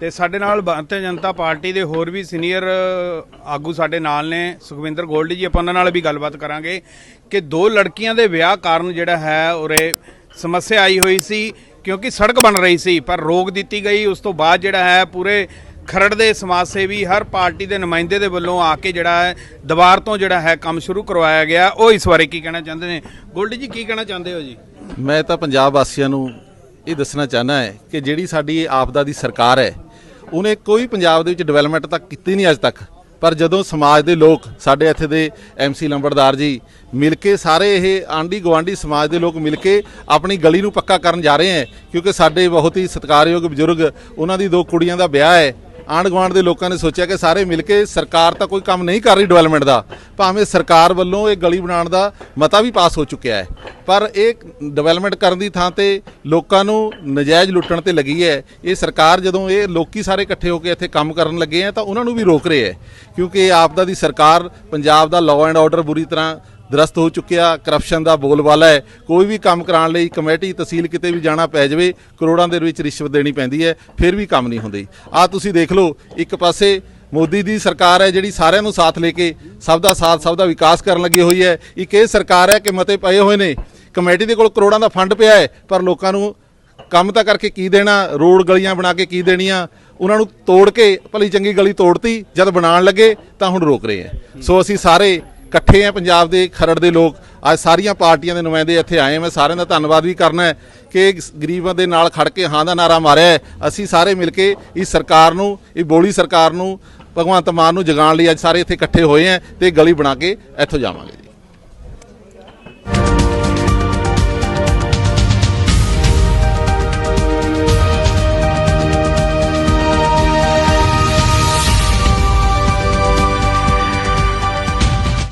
ਤੇ ਸਾਡੇ ਨਾਲ ਭਾਰਤੀ ਜਨਤਾ ਪਾਰਟੀ ਦੇ ਹੋਰ ਵੀ ਸੀਨੀਅਰ ਆਗੂ ਸਾਡੇ ਨਾਲ ਨੇ, ਸੁਖਵਿੰਦਰ ਗੋਲਡੀ ਜੀ, ਆਪਾਂ ਉਹਨਾਂ ਨਾਲ ਵੀ ਗੱਲਬਾਤ ਕਰਾਂਗੇ ਕਿ ਦੋ ਲੜਕੀਆਂ ਦੇ ਵਿਆਹ ਕਾਰਨ ਜਿਹੜਾ ਹੈ, ਉਰੇ ਸਮੱਸਿਆ ਆਈ ਹੋਈ ਸੀ, ਕਿਉਂਕਿ ਸੜਕ ਬਣ ਰਹੀ ਸੀ, ਪਰ ਰੋਕ ਦਿੱਤੀ ਗਈ, ਉਸ ਤੋਂ ਬਾਅਦ ਜਿਹੜਾ ਹੈ, ਪੂਰੇ ਖਰੜ ਦੇ ਸਮਾਜ ਸੇਵੀ ਹਰ ਪਾਰਟੀ ਦੇ ਨੁਮਾਇੰਦੇ ਦੇ ਵੱਲੋਂ ਆ ਕੇ ਜਿਹੜਾ ਹੈ ਦੁਬਾਰ ਤੋਂ ਜਿਹੜਾ ਹੈ, ਕੰਮ ਸ਼ੁਰੂ ਕਰਵਾਇਆ ਗਿਆ। ਉਹ ਇਸ ਬਾਰੇ ਕੀ ਕਹਿਣਾ ਚਾਹੁੰਦੇ ਨੇ? ਗੋਲਡੀ ਜੀ, ਕੀ ਕਹਿਣਾ ਚਾਹੁੰਦੇ ਹੋ ਜੀ? ਮੈਂ ਤਾਂ ਪੰਜਾਬ ਵਾਸੀਆਂ ਨੂੰ ਇਹ ਦੱਸਣਾ ਚਾਹਨਾ ਹੈ ਕਿ ਜਿਹੜੀ ਸਾਡੀ ਆਪਦਾ ਦੀ ਸਰਕਾਰ ਹੈ ਉਹਨੇ ਕੋਈ ਪੰਜਾਬ ਦੇ ਵਿੱਚ ਡਿਵੈਲਪਮੈਂਟ ਤਾਂ ਕੀਤੀ ਨਹੀਂ ਅੱਜ ਤੱਕ। ਪਰ ਜਦੋਂ ਸਮਾਜ ਦੇ ਲੋਕ, ਸਾਡੇ ਇੱਥੇ ਦੇ ਐਮਸੀ ਲੰਬੜਦਾਰ ਜੀ, ਮਿਲ ਕੇ ਸਾਰੇ ਇਹ ਆਂਢੀ ਗਵਾਂਢੀ ਸਮਾਜ ਦੇ ਲੋਕ ਮਿਲ ਕੇ ਆਪਣੀ ਗਲੀ ਨੂੰ ਪੱਕਾ ਕਰਨ ਜਾ ਰਹੇ ਹੈ, ਕਿਉਂਕਿ ਸਾਡੇ ਬਹੁਤ ਹੀ ਸਤਿਕਾਰਯੋਗ ਬਜ਼ੁਰਗ, ਉਹਨਾਂ ਦੀ ਦੋ ਕੁੜੀਆਂ ਦਾ ਵਿਆਹ ਹੈ। ਆਂਢ ਗੁਆਂਢ ਦੇ ਲੋਕਾਂ ਨੇ ਸੋਚਿਆ ਕਿ ਸਾਰੇ ਮਿਲ ਕੇ ਸਰਕਾਰ ਤਾਂ ਕੋਈ ਕੰਮ ਨਹੀਂ ਕਰ ਰਹੀ ਡਿਵੈਲਪਮੈਂਟ ਦਾ। ਭਾਵੇਂ ਸਰਕਾਰ ਵੱਲੋਂ ਇਹ ਗਲੀ ਬਣਾਉਣ ਦਾ ਮਤਾ ਵੀ ਪਾਸ ਹੋ ਚੁੱਕਿਆ ਹੈ। ਪਰ ਇਹ ਡਿਵੈਲਪਮੈਂਟ ਕਰਨ ਦੀ ਥਾਂ ਤੇ ਲੋਕਾਂ ਨੂੰ ਨਜਾਇਜ਼ ਲੁੱਟਣ ਤੇ ਲੱਗੀ ਹੈ। ਇਹ ਸਰਕਾਰ ਜਦੋਂ ਇਹ ਲੋਕੀ ਸਾਰੇ ਇਕੱਠੇ ਹੋ ਕੇ ਇੱਥੇ ਕੰਮ ਕਰਨ ਲੱਗੇ ਆ ਤਾਂ ਉਹਨਾਂ ਨੂੰ ਵੀ ਰੋਕ ਰਹੇ ਹੈ। ਕਿਉਂਕਿ ਇਹ ਆਪਦਾ ਦੀ ਸਰਕਾਰ ਪੰਜਾਬ ਦਾ ਲਾਅ ਐਂਡ ਆਰਡਰ ਬੁਰੀ ਤਰ੍ਹਾਂ ਦਰਸਤ ਹੋ ਚੁੱਕਿਆ ਕਰਪਸ਼ਨ ਦਾ ਬੋਲਬਾਲਾ ਹੈ। ਕੋਈ ਵੀ ਕੰਮ ਕਰਾਉਣ ਲਈ ਕਮੇਟੀ, ਤਹਿਸੀਲ ਕਿਤੇ ਵੀ ਜਾਣਾ ਪੈ ਜਾਵੇ, ਕਰੋੜਾਂ ਦੇ ਵਿੱਚ ਰਿਸ਼ਵਤ ਦੇਣੀ ਪੈਂਦੀ ਹੈ, ਫਿਰ ਵੀ ਕੰਮ ਨਹੀਂ ਹੁੰਦੀ। ਆ ਤੁਸੀਂ ਦੇਖ ਲਓ, ਇੱਕ ਪਾਸੇ ਮੋਦੀ ਦੀ ਸਰਕਾਰ ਹੈ ਜਿਹੜੀ ਸਾਰਿਆਂ ਨੂੰ ਸਾਥ ਲੈ ਕੇ ਸਭ ਦਾ ਸਾਥ, ਸਭ ਦਾ ਵਿਕਾਸ ਕਰਨ ਲੱਗੀ ਹੋਈ ਹੈ। ਇੱਕ ਇਹ ਸਰਕਾਰ ਹੈ ਕਿ ਮਤੇ ਪਏ ਹੋਏ ਨੇ। ਕਮੇਟੀ ਦੇ ਕੋਲ ਕਰੋੜਾਂ ਦਾ ਫੰਡ ਪਿਆ ਹੈ, ਪਰ ਲੋਕਾਂ ਨੂੰ ਕੰਮ ਤਾਂ ਕਰਕੇ ਕੀ ਦੇਣਾ, ਰੋਡ ਗਲੀਆਂ ਬਣਾ ਕੇ ਕੀ ਦੇਣੀਆਂ, ਉਹਨਾਂ ਨੂੰ ਤੋੜ ਕੇ ਭਲੀ ਚੰਗੀ ਗਲੀ ਤੋੜਤੀ, ਜਦ ਬਣਾਉਣ ਲੱਗੇ ਤਾਂ ਹੁਣ ਰੋਕ ਰਹੇ ਹੈ। ਸੋ ਅਸੀਂ ਸਾਰੇ ਇਕੱਠੇ ਆ ਪੰਜਾਬ ਦੇ ਖਰੜ ਦੇ ਲੋਕ। ਅੱਜ ਸਾਰੀਆਂ ਪਾਰਟੀਆਂ ਦੇ ਨੁਮਾਇੰਦੇ ਇੱਥੇ ਆਏ ਮੈਂ ਸਾਰਿਆਂ ਦਾ ਧੰਨਵਾਦ ਵੀ ਕਰਨਾ ਹੈ ਕਿ ਗਰੀਬਾਂ ਦੇ ਨਾਲ ਖੜ ਕੇ ਹਾਂ ਦਾ ਨਾਰਾ ਮਾਰਿਆ ਅਸੀਂ ਸਾਰੇ ਮਿਲ ਕੇ ਇਸ ਸਰਕਾਰ ਨੂੰ, ਇਹ ਬੋਲੀ ਸਰਕਾਰ ਨੂੰ, ਭਗਵੰਤ ਮਾਨ ਨੂੰ ਜਗਾਉਣ ਲਈ ਅੱਜ ਸਾਰੇ ਇੱਥੇ ਇਕੱਠੇ ਹੋਏ ਆ ਤੇ ਗਲੀ ਬਣਾ ਕੇ ਇੱਥੋਂ ਜਾਵਾਂਗੇ।